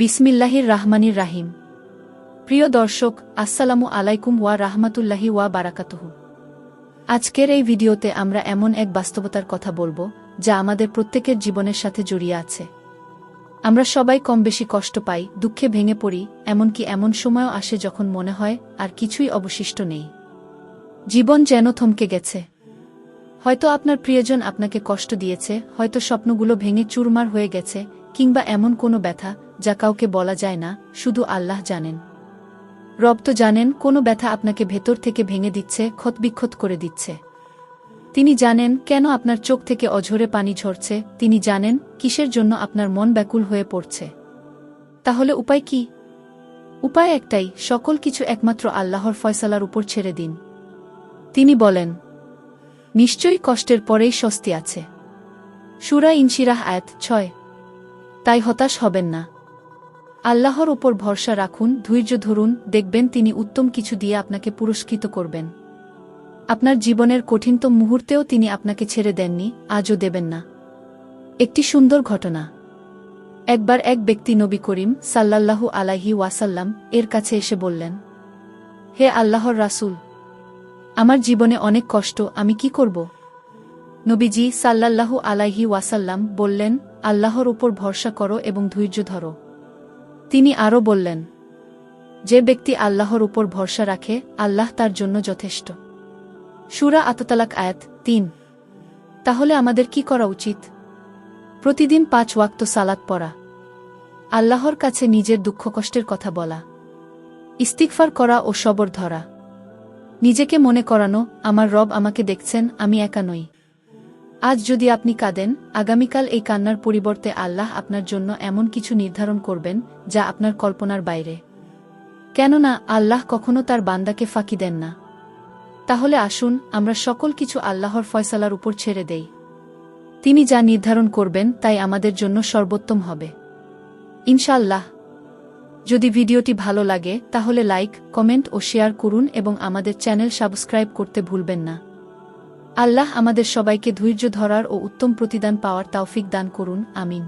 বিসমিল্লাহির রাহমানির রাহিম। প্রিয় দর্শক, আসসালামু আলাইকুম ওয়া রাহমাতুল্লাহি ওয়া বারাকাতুহু। আজকের এই ভিডিওতে আমরা এমন এক বাস্তবতার কথা বলব, যা আমাদের প্রত্যেকের জীবনের সাথে জড়িয়ে আছে। আমরা সবাই কম বেশি কষ্ট পাই, দুঃখে ভেঙে পড়ি, এমনকি এমন সময়ও আসে যখন মনে হয়, আর কিছুই অবশিষ্ট নেই। জীবন যেন থমকে গেছে। হয়তো আপনার প্রিয়জন আপনাকে কষ্ট দিয়েছে, হয়তো স্বপ্নগুলো ভেঙে চুরমার হয়ে গেছে, কিংবা এমন কোনো ব্যথা যা কাউকে বলা যায় না, শুধু আল্লাহ জানেন। রব তো জানেন, কোনো ব্যথা আপনাকে ভেতর থেকে ভেঙে দিচ্ছে, ক্ষতবিক্ষত করে দিচ্ছে। তিনি জানেন, কেন আপনার চোখ থেকে অঝরে পানি ঝরছে, তিনি জানেন, কিসের জন্য আপনার মন ব্যাকুল হয়ে পড়ছে। তাহলে উপায় কি? উপায় একটাই, সকল কিছু একমাত্র আল্লাহর ফয়সালার উপর ছেড়ে দিন। তিনি বলেন, নিশ্চয়ই কষ্টের পরেই স্বস্তি আছে। সুরা ইনশিরাহ আয়াত ছয়, তাই হতাশ হবেন না। আল্লাহর ওপর ভরসা রাখুন, ধৈর্য ধরুন, দেখবেন তিনি উত্তম কিছু দিয়ে আপনাকে পুরস্কৃত করবেন। আপনার জীবনের কঠিনতম মুহূর্তেও তিনি আপনাকে ছেড়ে দেননি, আজও দেবেন না। একটি সুন্দর ঘটনা। একবার এক ব্যক্তি নবী করিম সাল্লাল্লাহু আলাইহি ওয়াসাল্লাম এর কাছে এসে বললেন, হে আল্লাহর রাসূল, আমার জীবনে অনেক কষ্ট, আমি কি করব? নবীজি সাল্লাল্লাহু আলাইহি ওয়াসাল্লাম বললেন, আল্লাহর উপর ভরসা করো এবং ধৈর্য ধরো। তিনি আরও বললেন, যে ব্যক্তি আল্লাহর উপর ভরসা রাখে, আল্লাহ তার জন্য যথেষ্ট। সুরা আততালাক আয়াত তিন। তাহলে আমাদের কি করা উচিত? প্রতিদিন পাঁচ ওয়াক্ত সালাত পড়া। আল্লাহর কাছে নিজের দুঃখ কষ্টের কথা বলা। ইস্তিকফার করা ও সবর ধরা। নিজেকে মনে করানো, আমার রব আমাকে দেখছেন, আমি একা নই। আজ যদি আপনি কাঁদেন, আগামীকাল এই কান্নার পরিবর্তে আল্লাহ আপনার জন্য এমন কিছু নির্ধারণ করবেন, যা আপনার কল্পনার বাইরে। কেননা, আল্লাহ কখনো তার বান্দাকে ফাঁকি দেন না। তাহলে আসুন, আমরা সকল কিছু আল্লাহর ফয়সালার উপর ছেড়ে দেই। তিনি যা নির্ধারণ করবেন, তাই আমাদের জন্য সর্বোত্তম হবে। ইনশাল্লাহ যদি ভিডিওটি ভালো লাগে, তাহলে লাইক, কমেন্ট ও শেয়ার করুন এবং আমাদের চ্যানেল সাবস্ক্রাইব করতে ভুলবেন না। আল্লাহ আমাদের সবাইকে ধৈর্য ধরার ও উত্তম প্রতিদান পাওয়ার তাওফিক দান করুন আমিন।